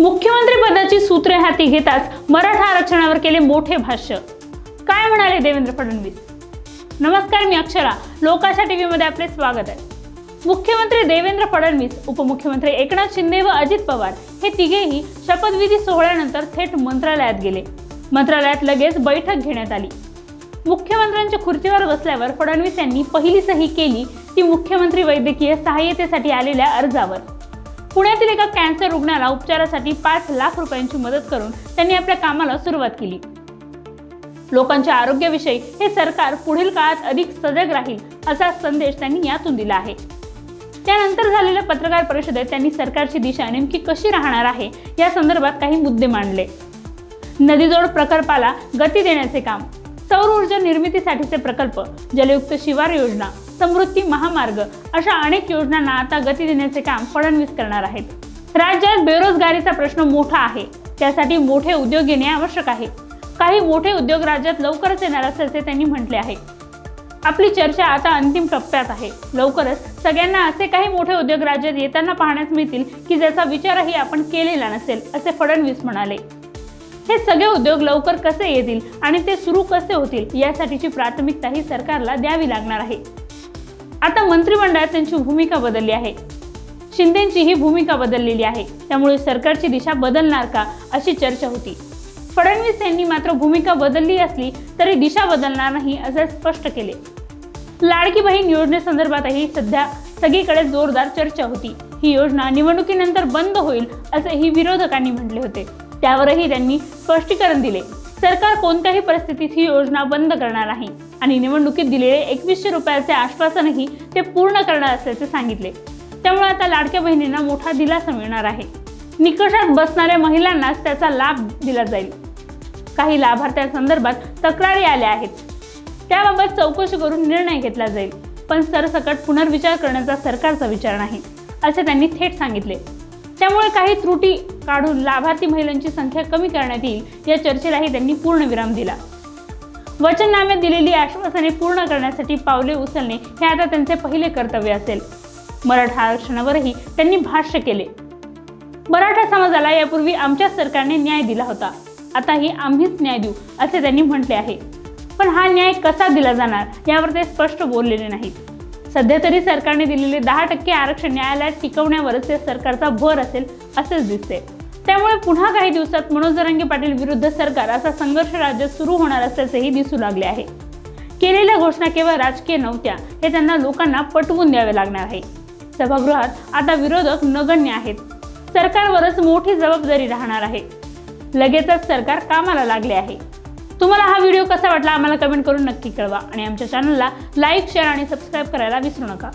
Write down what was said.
मुख्यमंत्री पदाची सूत्रे हाती घेताच मराठा आरक्षणावर केले मोठे भाष्य. काय म्हणाले देवेंद्र फडणवीस? नमस्कार मी अक्षरा. लोकाशा टी व्हीमध्ये आपले स्वागत आहे. मुख्यमंत्री देवेंद्र फडणवीस उपमुख्यमंत्री एकनाथ शिंदे व अजित पवार हे तिघेही शपथविधी सोहळ्यानंतर थेट मंत्रालयात गेले. मंत्रालयात लगेच बैठक घेण्यात आली. मुख्यमंत्र्यांच्या खुर्चीवर बसल्यावर फडणवीस यांनी पहिली सही केली ती मुख्यमंत्री वैद्यकीय सहाय्यतेसाठी आलेल्या अर्जावर. पुण्यातील एका कॅन्सर रुग्णाला उपचारासाठी पाच लाख रुपयांची मदत करून त्यांनी आपल्या कामाला सुरुवात केली. लोकांच्या आरोग्याविषयी हे सरकार पुढील काळात अधिक सजग राहील असा संदेश त्यांनी यातून दिला आहे. त्यानंतर झालेल्या पत्रकार परिषदेत त्यांनी सरकारची दिशा नेमकी कशी राहणार आहे या संदर्भात काही मुद्दे मांडले. नदीजोड प्रकल्पाला गती देण्याचे काम सौर ऊर्जा निर्मितीसाठीचे प्रकल्प जलयुक्त शिवार योजना समृद्धी महामार्ग अशा अनेक योजनांना आता गती देण्याचे काम फडणवीस करणार आहेत. राज्यात बेरोजगारीचा प्रश्न मोठा आहे. त्यासाठी मोठे उद्योग येणे आवश्यक आहे. काही मोठे उद्योग राज्यात लवकरच येणार असल्याचे त्यांनी म्हटले आहे. आपली चर्चा आता अंतिम टप्प्यात आहे. लवकरच सगळ्यांना असे काही मोठे उद्योग राज्यात येताना पाहण्यास मिळतील की ज्याचा विचारही आपण केलेला नसेल असे फडणवीस म्हणाले. हे सगळे उद्योग लवकर कसे येतील आणि ते सुरू कसे होतील यासाठीची प्राथमिकता ही सरकारला द्यावी लागणार आहे. आता मंत्रिमंडळात त्यांची भूमिका बदलली आहे. शिंदेची ही भूमिका बदललेली आहे. त्यामुळे सरकारची दिशा बदलणार का अशी चर्चा होती. फडणवीस यांनी मात्र भूमिका बदलली असली तरी दिशा बदलणार नाही असे स्पष्ट केले. लाडकी बहीण योजनेसंदर्भातही सध्या सगळीकडे जोरदार चर्चा होती. ही योजना निवडणुकीनंतर बंद होईल असेही विरोधकांनी म्हटले होते. त्यावरही त्यांनी स्पष्टीकरण दिले. सरकार कोणत्याही परिस्थितीत ही योजना बंद करणार नाही. आणि निवडणुकीत दिलेले एकवीसशे रुपयाचे आश्वासनही ते पूर्ण करणार असल्याचे सांगितले. त्यामुळे आता लाडक्या बहिणींना मोठा दिलासा मिळणार आहे. निकषात बसणाऱ्या महिलांनाच त्याचा लाभ दिला जाईल. काही लाभार्थ्यांसंदर्भात तक्रारी आल्या आहेत. त्याबाबत चौकशी करून निर्णय घेतला जाईल. पण सरसकट पुनर्विचार करण्याचा सरकारचा विचार नाही असे त्यांनी थेट सांगितले. त्यामुळे काही त्रुटी काढून लाभार्थी महिलांची संख्या कमी करण्यात येईल या चर्चेलाही त्यांनी पूर्णविराम दिला. वचननाम्यात दिलेली आश्वासने पूर्ण करण्यासाठी पावले उचलणे हे आता त्यांचे पहिले कर्तव्य असेल. मराठा आरक्षणावरही त्यांनी भाष्य केले. मराठा समाजाला यापूर्वी आमच्या सरकारने न्याय दिला होता. आताही आम्हीच न्याय देऊ असे त्यांनी म्हटले आहे. पण हा न्याय कसा दिला जाणार यावर ते स्पष्ट बोललेले नाहीत. सध्या तरी सरकारने दिलेले दहा टक्के आरक्षण न्यायालयात टिकवण्यावरच या सरकारचा भर असेल असेच दिसते. त्यामुळे पुन्हा काही दिवसात मनोज जरांगे पाटील विरुद्ध सरकार असा संघर्ष राज्यात सुरू होणार असल्याचेही दिसू लागले आहे. केलेल्या घोषणा केवळ राजकीय नव्हत्या हे त्यांना लोकांना पटवून द्यावे लागणार आहे. सभागृहात आता विरोधक नगण्य आहेत. सरकारवरच मोठी जबाबदारी राहणार आहे. लगेचच सरकार कामाला लागले आहे. तुम्हाला हा व्हिडिओ कसा वाटला आम्हाला कमेंट करून नक्की कळवा. आणि आमच्या चॅनलला लाईक शेअर आणि सबस्क्राईब करायला विसरू नका.